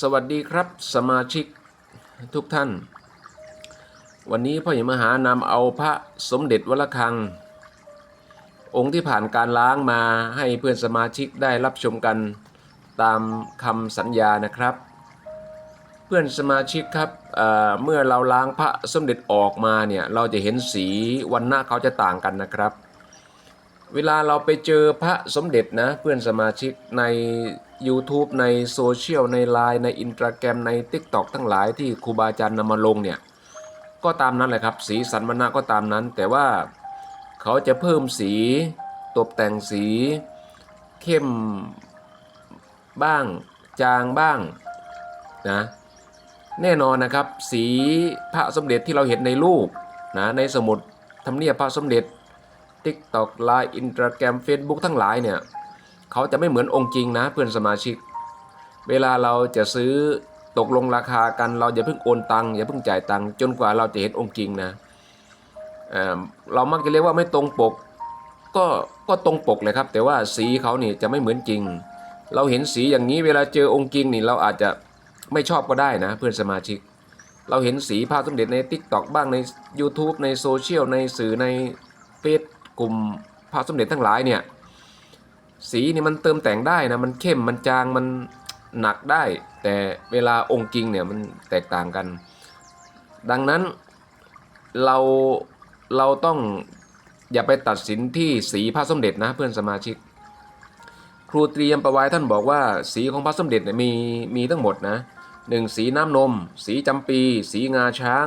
สวัสดีครับสมาชิกทุกท่าน วันนี้พ่อใหญ่มหานำเอาพระสมเด็จวระฆัง องค์ที่ผ่านการล้างมาให้เพื่อนสมาชิกได้รับชมกันตามคำสัญญานะครับ เพื่อนสมาชิกครับเเมื่อเราล้างพระสมเด็จออกมาเนี่ยเราจะเห็นสีวันหน้าเขาจะต่างกันนะครับ เวลาเราไปเจอพระสมเด็จนะเพื่อนสมาชิกใน YouTube ในโซเชียลในไลน์ในอิน t าแกรมใน TikTok ทั้งหลายที่ครูบาอาจารย์นำมาลงเนี่ย ก็ตามนั้นแหละครับ สีสันมันนาก็ตามนั้น แต่ว่าเขาจะเพิ่มสีตกแต่งสีเข้มบ้าง จางบ้างนะแน่นอนนะครับสีพระสมเด็จที่เราเห็นในรูปนะในสมุดทำเนียบพระสมเด็จ TikTok ไลน์อิน t าแกรม Facebook ทั้งหลายเนี่ย เขาจะไม่เหมือนองค์จริงนะเพื่อนสมาชิก เวลาเราจะซื้อตกลงราคากันเราอย่าเพิ่งโอนตังค์อย่าเพิ่งจ่ายตังค์จนกว่าเราจะเห็นองค์จริงนะเเรามักจะเรียกว่าไม่ตรงปกก็ก็ตรงปกเลยครับ แต่ว่าสีเขานี่จะไม่เหมือนจริง เราเห็นสีอย่างนี้เวลาเจอองค์จริงนี่เราอาจจะไม่ชอบก็ได้นะ เพื่อนสมาชิก เราเห็นสีภาพสมเด็จใน t ิ k t o k บ้างใน YouTube ในโซเชียลในสื่อในเฟซกลุ่มภาพสมเด็จทั้งหลายเนี่ย สีนี่มันเติมแต่งได้นะมันเข้มมันจางมันหนักได้ แต่เวลาองค์จริงเนี่ยมันแตกต่างกัน ดังนั้นเราเราต้องอย่าไปตัดสินที่สีพระสมเด็จนะเพื่อนสมาชิก ครูเตรียมประไว้ท่านบอกว่า สีของพระสมเด็จเนี่ยมีมีทั้งหมดนะหนึ่งสีน้ำนม สีจำปี สีงาช้าง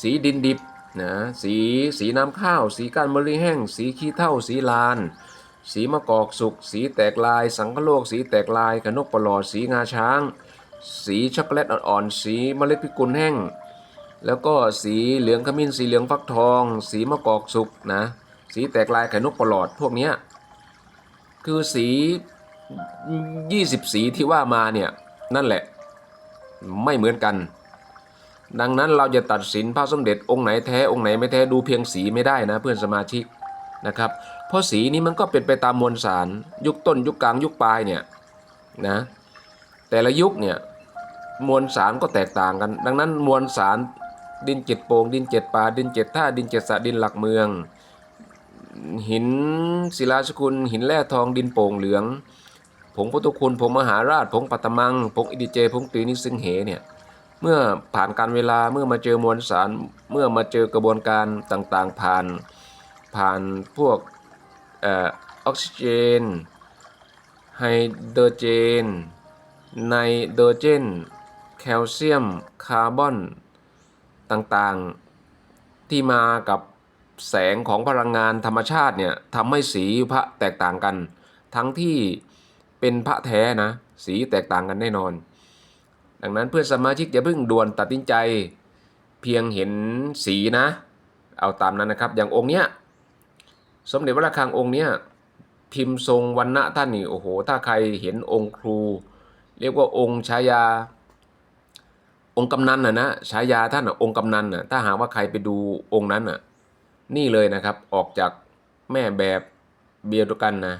สีดินดิบนะสีสีน้ำข้าว สีก้านมะลิแห้ง สีขี้เถ้าสีลาน สีมะกอกสุก สีแตกลาย สังคโลก สีแตกลายขนกปลอด สีงาช้าง สีช็อกโกแลตอ่อนๆ สีเมล็ดพิกุลแห้ง แล้วก็สีเหลืองขมิ้น สีเหลืองฟักทอง สีมะกอกสุกนะ สีแตกลายไข่นกปลอดพวกนี้คือสี 20 สีที่ว่ามาเนี่ยนั่นแหละไม่เหมือนกัน ดังนั้นเราจะตัดสินพระสมเด็จองค์ไหนแท้องค์ไหนไม่แท้ดูเพียงสีไม่ได้นะเพื่อนสมาชิก นะครับเพราะสีนี้มันก็เป็นไปตามมวลสาร ยุคต้นยุคกลางยุคปลายเนี่ยนะแต่ละยุคเนี่ยมวลสารก็แตกต่างกัน ดังนั้นมวลสารดินเจ็ดโปงดินเจ็ดป่าดินเจ็ดท่าดินเจ็ดสะดินหลักเมือง หินศิลาสกุล หินแร่ทองดินโป่งเหลือง ผงพุทธคุณผงมหาราชผงปัตมังผงอิดิเจผงตีนิซึ่งเหเนี่ยเมื่อผ่านการเวลาเมื่อมาเจอมวลสารเมื่อมาเจอกระบวนการต่างๆ ผ่าน ผ่านพวกออออกซิเจนไฮโดรเจนไนโตรเจน แคลเซียม คาร์บอน ต่างๆ ที่มากับแสงของพลังงานธรรมชาติเนี่ยทำให้สีพระแตกต่างกัน ทั้งที่เป็นพระแท้นะ สีแตกต่างกันแน่นอน ดังนั้นเพื่อนสมาชิกอย่าเพิ่งด่วนตัดสินใจ เพียงเห็นสีนะ เอาตามนั้นนะครับ อย่างองค์เนี้ย สมเด็จพระระฆังองค์เนี้ยพิมพ์ทรงวันณะท่านนี่โอ้โห ถ้าใครเห็นองค์ครู เรียกว่าองค์ชายา องค์กำนันน่ะนะฉายาท่านน่ะองค์กำนันน่ะถ้าหากว่าใครไปดูองค์นั้นน่ะนี่เลยนะครับออกจากแม่แบบเดียวกันนะ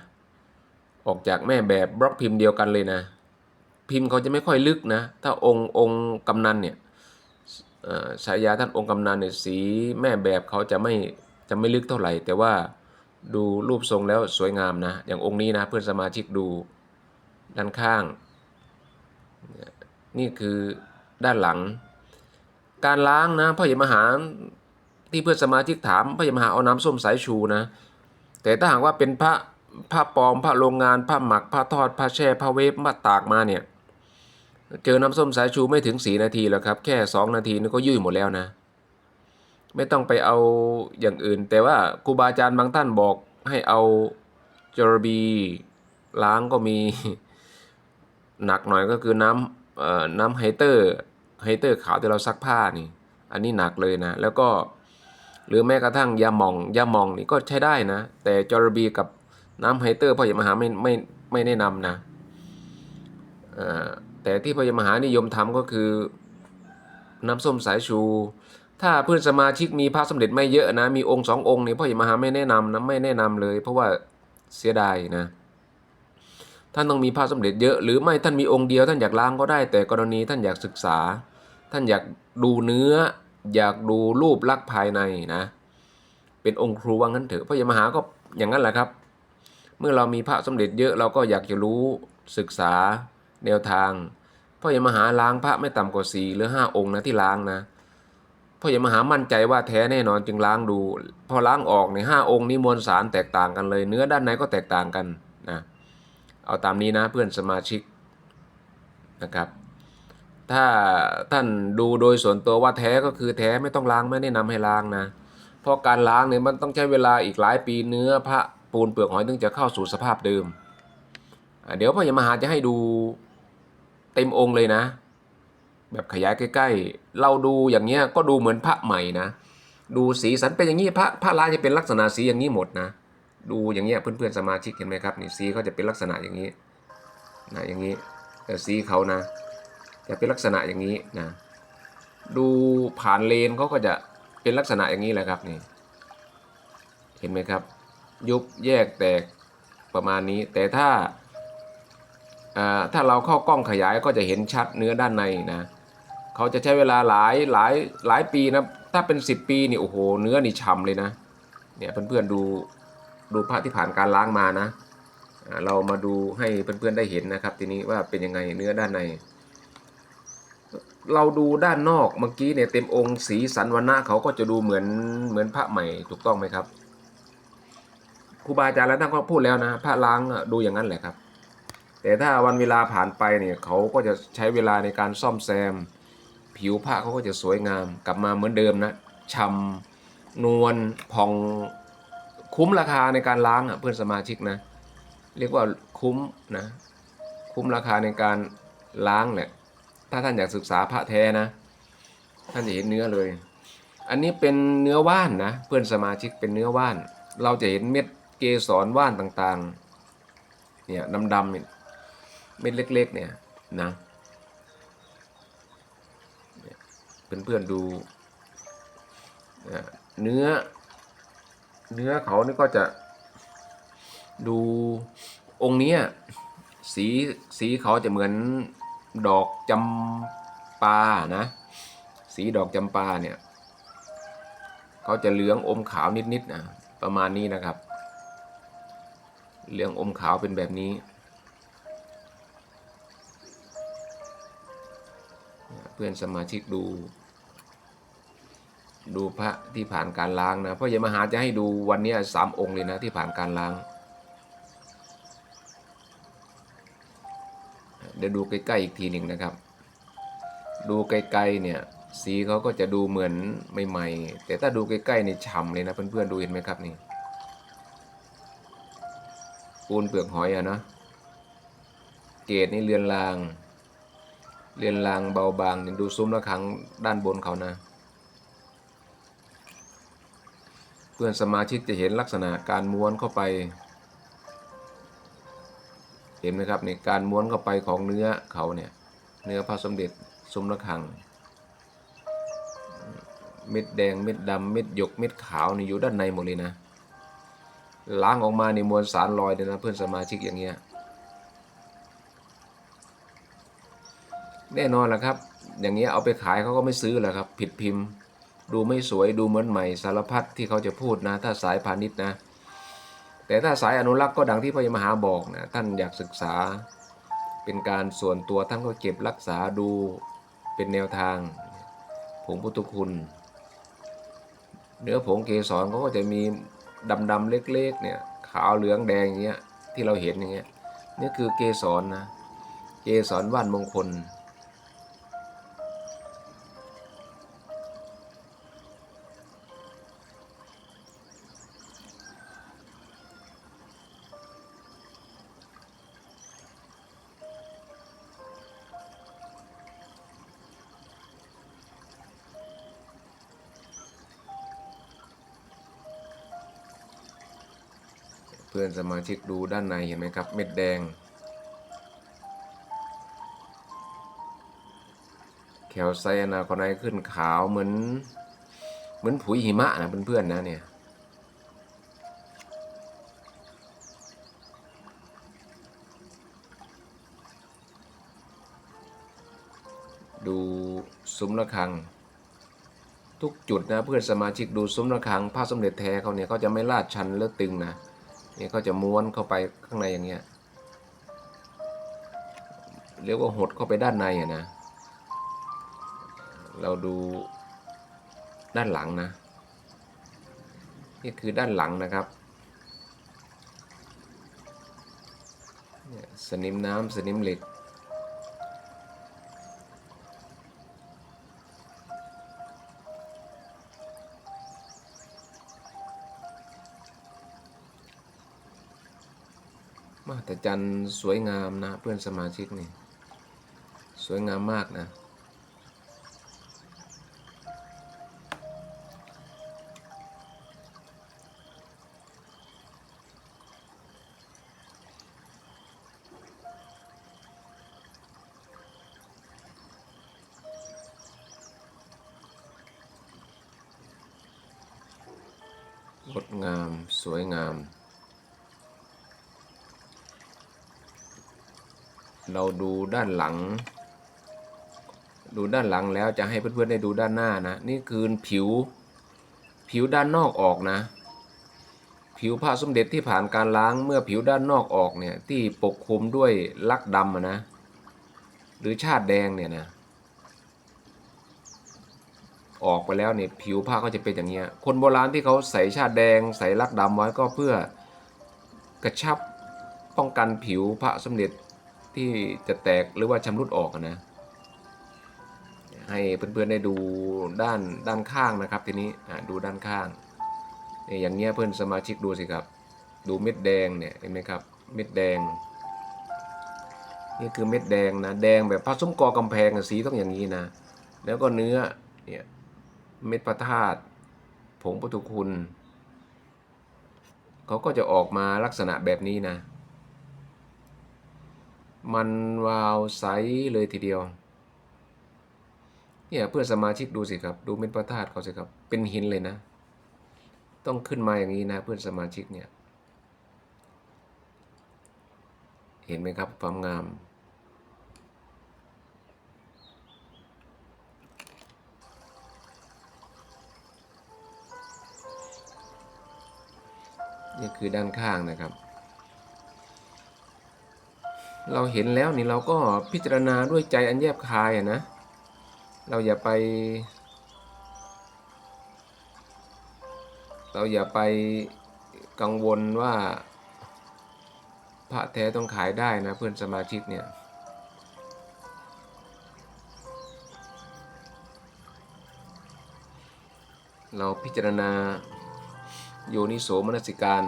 ออกจากแม่แบบบล็อกพิมพ์เดียวกันเลยนะ พิมพ์เขาจะไม่ค่อยลึกนะ ถ้าองค์องค์กำนันเนี่ยฉายาท่านองค์กำนันเนี่ยสีแม่แบบเขาจะไม่จะไม่ลึกเท่าไหร่แต่ว่า ดูรูปทรงแล้วสวยงามนะ อย่างองค์นี้นะเพื่อนสมาชิกดูด้านข้าง นี่คือด้านหลัง การล้างนะพ่อใหญ่มหาที่เพื่อนสมาชิกถามพ่อใหญ่มหาเอาน้ำส้มสายชูนะ แต่ถ้าหากว่าเป็นพระผ้าปลอมผ้าโรงงานผ้าหมักผ้าทอดผ้าแช่ผ้าเวฟมาตากมาเนี่ยเจอน้ำส้มสายชูไม่ถึงสีนาทีแล้วครับ แค่สองนาทีนี่ก็ยุ่ยหมดแล้วนะ ไม่ต้องไปเอาอย่างอื่น แต่ว่าครูบาอาจารย์บางท่านบอกให้เอาจรบีล้างก็มีหนักหน่อยก็คือน้ำเอ่อน้ำไฮเตอร์ไฮเตอร์ขาวที่เราซักผ้านี่ อันนี้หนักเลยนะ แล้วก็หรือแม้กระทั่งยาหมองยาหมองนี่ก็ใช้ได้นะ แต่จรบีกับน้ำไฮเตอร์พ่อใหญ่มหาไม่ไม่ไม่แนะนำนะแต่ที่พ่อใหญ่มหานิยมทำก็คือน้ำส้มสายชู ถ้าเพื่อนสมาชิกมีพระสมเด็จไม่เยอะนะ มีองค์สององค์เนี่ยพ่อใหญ่มหาไม่แนะนำนะไม่แนะนำเลย เพราะว่าเสียดายนะ ท่านต้องมีพระสมเด็จเยอะ หรือไม่ท่านมีองค์เดียวท่านอยากล้างก็ได้ แต่กรณีท่านอยากศึกษา ท่านอยากดูเนื้อ อยากดูรูปลักษณ์ภายในนะ เป็นองค์ครูว่างั้นเถอะพระยามหาก็อย่างนั้นแหละครับ เมื่อเรามีพระสมเด็จเยอะเราก็อยากจะรู้ศึกษาแนวทางพ่ออย่มหาล้างพระไม่ต่ำกว่าสี่หรือห้าองค์นะที่ล้างนะ พ่ออย่ามาหามั่นใจว่าแท้แน่นอนจึงล้างดู พอล้างออกในห้าองค์นี้มวลสารแตกต่างกันเลย เนื้อด้านในก็แตกต่างกันนะเอาตามนี้นะเพื่อนสมาชิกนะครับถ้าท่านดูโดยส่วนตัวว่าแท้ก็คือแท้ไม่ต้องล้างไม่แนะนำให้ล้างนะ เพราะการล้างเนี่ยมันต้องใช้เวลาอีกหลายปีเนื้อพระปูนเปลือกหอยถึงจะเข้าสู่สภาพเดิม เดี๋ยวพ่อยมหาจะให้ดูเต็มองค์เลยนะ แบบขยายใกล้ ๆ เราดูอย่างเงี้ยก็ดูเหมือนพระใหม่นะ ดูสีสันเป็นอย่างนี้พระพระลายจะเป็นลักษณะสีอย่างนี้หมดนะ ดูอย่างเงี้ยเพื่อนๆสมาชิกเห็นไหมครับนี่สีเขาจะเป็นลักษณะอย่างนี้นะอย่างนี้แต่สีเขานะ จะเป็นลักษณะอย่างนี้นะ ดูผ่านเลนเขาก็จะเป็นลักษณะอย่างนี้แหละครับนี่เห็นไหมครับ ยุบแยกแตกประมาณนี้ แต่ถ้าอ่าถ้าเราเข้ากล้องขยายก็จะเห็นชัดเนื้อด้านในนะ เขาจะใช้เวลาหลายหลายหลายปีนะถ้าเป็น 10 ปีนี่โอ้โหเนื้อนี่ฉ่ำเลยนะเนี่ยเพื่อนๆดูดูพระที่ผ่านการล้างมานะเรามาดูให้เพื่อนๆได้เห็นนะครับ ทีนี้ว่าเป็นยังไงเนื้อด้านใน เราดูด้านนอกเมื่อกี้เนี่ยเต็มองค์สีสันวันหนะเขาก็จะดูเหมือนเหมือนพระใหม่ถูกต้องไหมครับครูบาอาจารย์แล้วท่านก็พูดแล้วนะพระล้างดูอย่างนั้นแหละครับ แต่ถ้าวันเวลาผ่านไปเนี่ยเขาก็จะใช้เวลาในการซ่อมแซม ผิวผ้าเขาก็จะสวยงาม กลับมาเหมือนเดิมนะฉ่ำนวลผ่องคุ้มราคาในการล้างอะเพื่อนสมาชิกนะ เรียกว่าคุ้มนะ คุ้มราคาในการล้างแหละถ้าท่านอยากศึกษาพระแท้นะ ท่านจะเห็นเนื้อเลย อันนี้เป็นเนื้อว่านนะ เพื่อนสมาชิกเป็นเนื้อว่าน เราจะเห็นเม็ดเกสรว่านต่างๆ เนี่ยดำๆเนี่ยเม็ดเล็กๆเนี่ยนะ เนี่ยเพื่อนๆดูเนื้อ เนื้อเขานี่ก็จะดูองค์นี้สีสีเขาจะเหมือนดอกจำปานะ สีดอกจำปาเนี่ยเขาจะเหลืองอมขาวนิดๆนะประมาณนี้นะครับ เหลืองอมขาวเป็นแบบนี้ เพื่อนสมาชิกดู ดูพระที่ผ่านการล้างนะเพราะยายมหาจะให้ดูวันนี้สามองค์เลยนะที่ผ่านการล้าง เดี๋ยวดูใกล้ๆอีกทีหนึ่งนะครับ ดูไกลๆเนี่ยสีเขาก็จะดูเหมือนใหม่ๆ แต่ถ้าดูใกล้ๆเนี่ยฉ่ำเลยนะเพื่อนๆดูเห็นไหมครับนี่ปูนเปลือกหอยอะนะเกรดนี่เรือนราง เรือนรางเบาบางเนี่ยดูซุ้มระฆังด้านบนเขานะ เพื่อนสมาชิกจะเห็นลักษณะการม้วนเข้าไป เห็นไหมครับในการม้วนเข้าไปของเนื้อเขาเนี่ยเนื้อพระสมเด็จซุ้มระฆัง เม็ดแดงเม็ดดำเม็ดหยกเม็ดขาวนี่อยู่ด้านในหมดเลยนะล้างออกมาในมวลสารลอยเลยนะเพื่อนสมาชิกอย่างเงี้ย แน่นอนแหละครับ อย่างเงี้ยเอาไปขายเขาก็ไม่ซื้อแหละครับ ผิดพิมพ์ ดูไม่สวยดูเหมือนใหม่สารพัดที่เขาจะพูดนะ ถ้าสายพาณิชย์นะ แต่ถ้าสายอนุรักษ์ก็ดังที่พระมหาบอกนะท่านอยากศึกษา เป็นการส่วนตัวท่านก็เก็บรักษาดูเป็นแนวทางผงพุทธคุณ เนื้อผงเกสรเขาก็จะมีดำๆเล็กๆเนี่ยขาวเหลืองแดงอย่างเงี้ยที่เราเห็นอย่างเงี้ยนี่คือเกสรนะเกสรว่านมงคล สมาชิกดูด้านในเห็นไหมครับ เม็ดแดงแถวไซอานาคอนไนขึ้นขาวเหมือน เหมือนผุยหิมะนะเพื่อนๆนะเนี่ยดูซุ้มระฆัง ทุกจุดนะเพื่อนสมาชิกดูซุ้มระฆังพระสมเด็จแท้เขาเนี่ยเขาจะไม่ลาดชันและตึงนะ นี่ยเขาจะม้วนเข้าไปข้างในอย่างเงี้ยเรียกว่าหดเข้าไปด้านในอะนะ เราดูด้านหลังนะ นี่คือด้านหลังนะครับสนิมน้ำสนิมเหล็ก แต่จันสวยงามนะเพื่อนสมาชิกนี่ สวยงามมากนะ งดงามสวยงาม เราดูด้านหลัง ดูด้านหลังแล้วจะให้เพื่อนๆได้ดูด้านหน้านะ นี่คือผิวผิวด้านนอกออกนะ ผิวพระสมเด็จที่ผ่านการล้างเมื่อผิวด้านนอกออกเนี่ยที่ปกคลุมด้วยลักดำนะ หรือชาติแดงเนี่ยนะออกไปแล้วเนี่ยผิวผ้าก็จะเป็นอย่างเงี้ย คนโบราณที่เขาใส่ชาติแดง ใส่ลักดำไว้ก็เพื่อกระชับป้องกันผิวพระสมเด็จ ที่จะแตกหรือว่าชำรุดออกนะ ให้เพื่อนๆได้ดูด้านด้านข้างนะครับ ทีนี้ดูด้านข้างนี่อย่างเงี้ยเพื่อนสมาชิกดูสิครับ ดูเม็ดแดงเนี่ยเห็นไหมครับ เม็ดแดง นี่คือเม็ดแดงนะ แดงแบบพระซุ้มกอกำแพงสีต้องอย่างนี้นะ แล้วก็เนื้อเนี่ยเม็ดพระธาตุผงปุถุคุณเขาก็จะออกมาลักษณะแบบนี้นะ มันวาวใสเลยทีเดียว เนี่ยเพื่อนสมาชิกดูสิครับ ดูเม็ดพระธาตุเขาสิครับ เป็นหินเลยนะ ต้องขึ้นมาอย่างนี้นะเพื่อนสมาชิกเนี่ย เห็นไหมครับความงามนี่คือด้านข้างนะครับ เราเห็นแล้วนี่เราก็พิจารณาด้วยใจอันแยบคายอะนะ เราอย่าไป เราอย่าไปกังวลว่าพระแท้ต้องขายได้นะเพื่อนสมาชิกเนี่ย เราพิจารณาโยนิโสมนสิการ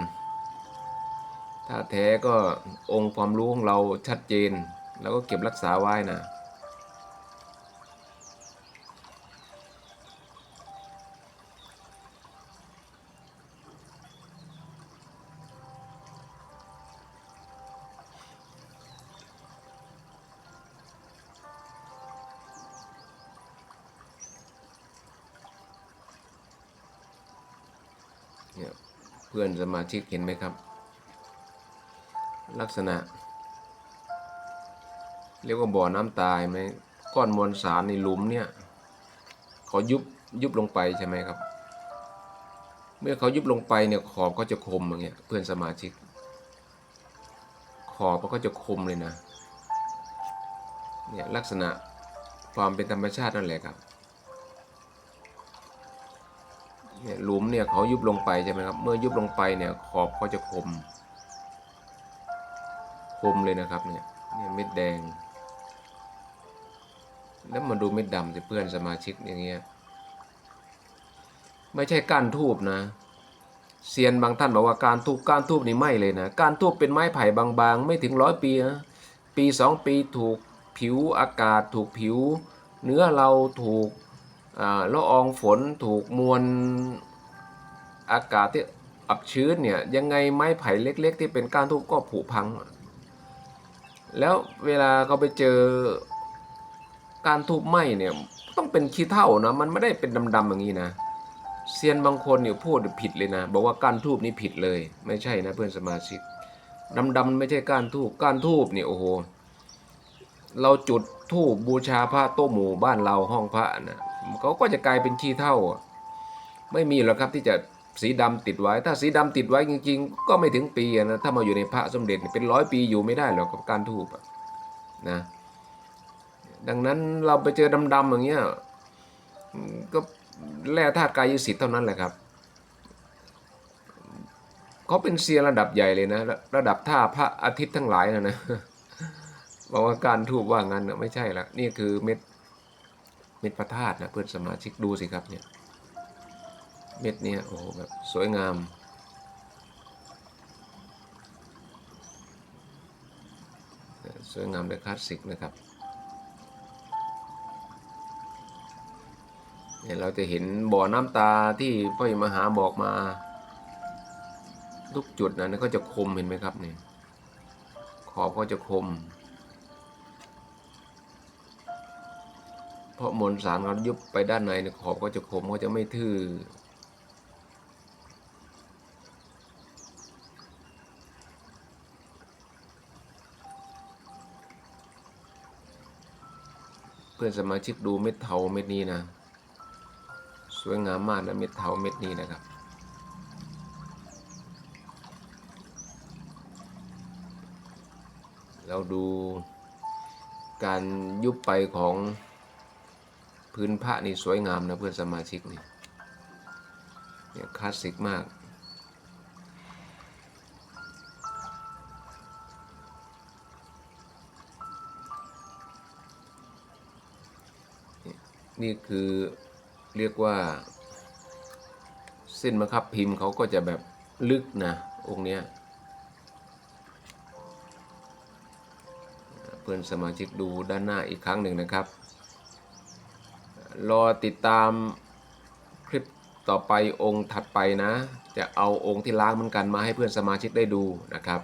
ถ้าแท้ก็องค์ความรู้ของเราชัดเจน แล้วก็เก็บรักษาไว้นะเนี่ยเพื่อนสมาชิกเห็นไหมครับ ลักษณะ เรียกว่าบ่อน้ำตายไหมก้อนมวลสารในหลุมเนี่ยเขายุบยุบลงไปใช่ไหมครับ เมื่อเขายุบลงไปเนี่ยขอบก็จะคมอย่างเงี้ยเพื่อนสมาชิก ขอบมันก็จะคมเลยนะเนี่ยลักษณะความเป็นธรรมชาตินั่นแหละครับเนี่ยหลุมเนี่ยเขายุบลงไปใช่ไหมครับ เมื่อยุบลงไปเนี่ยขอบเขาจะคม คมเลยนะครับเนี่ยเนี่ยเม็ดแดง แล้วมาดูเม็ดดำสิเพื่อนสมาชิกอย่างเงี้ยไม่ใช่ก้านทูบนะเซียนบางท่านบอกว่าการทูบกานทูบนี่ไม่เลยนะกานทูบเป็นไม้ไผ่บางๆ ไม่ถึงร้อยปีนะปีสองปีถูกผิวอากาศถูกผิว เนื้อเราถูกละอองฝนถูกมวลอากาศที่อับชื้นเนี่ยยังไงไม้ไผ่เล็ก ๆ ที่เป็นกานทูบก็ผุพัง แล้วเวลาเขาไปเจอการทูบไหม้เนี่ยต้องเป็นขี้เถ้านะ มันไม่ได้เป็นดำๆอย่างนี้นะเซียนบางคนเนี่ยพูดผิดเลยนะ บอกว่ากานทูบนี่ผิดเลย ไม่ใช่นะเพื่อนสมาชิกดำๆไม่ใช่กานทูบกานทูบเนี่ยโอ้โหเราจุดทูบบูชาพระโต๊ะหมู่บ้านเราห้องพระนะเขาก็จะกลายเป็นขี้เท่าไม่มีหรอกครับที่จะ สีดำติดไว้ ถ้าสีดำติดไว้จริง ๆ ก็ไม่ถึงปีนะถ้ามาอยู่ในพระสมเด็จเป็นร้อยปีอยู่ไม่ได้หรอกกับการทูบนะดังนั้นเราไปเจอดำๆอย่างเงี้ยก็แร่ธาตุกายสิทธิ์เท่านั้นแหละครับเขาเป็นเซียนระดับใหญ่เลยนะ ระระดับท่าพระอาทิตย์ทั้งหลายนะนะบอกว่าการทูบว่างั้นนะไม่ใช่ละนี่คือเม็ดเม็ดพระธาตุนะเพื่อนสมาชิกดูสิครับเนี่ย เม็ดเนี่ยโอ้โหแบบสวยงาม สวยงามและคลาสสิกนะครับเนี่ยเราจะเห็นบ่อน้ำตาที่พ่อใหญ่มหาบอกมา ทุกจุดนะนี่ก็จะคมเห็นไหมครับเนี่ยขอบก็จะคม เพราะมวลสารเขายุบไปด้านในเนี่ยขอบก็จะคมก็จะไม่ทื่อ เพื่อนสมาชิกดูเม็ดเทาเม็ดนี้นะ สวยงามมากนะเม็ดเทาเม็ดนี้นะครับ เราดูการยุบไปของพื้นพระนี่สวยงามนะเพื่อนสมาชิกนี่เนี่ยคลาสสิกมาก นี่คือเรียกว่า เส้นมะคับพิมพ์เขาก็จะแบบลึกนะองค์เนี้ยเพื่อนสมาชิกดูด้านหน้าอีกครั้งหนึ่งนะครับ รอติดตามคลิปต่อไปองค์ถัดไปนะ จะเอาองค์ที่ล้างเหมือนกันมาให้เพื่อนสมาชิกได้ดูนะครับ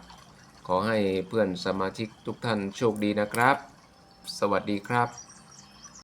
ขอให้เพื่อนสมาชิกทุกท่านโชคดีนะครับ สวัสดีครับ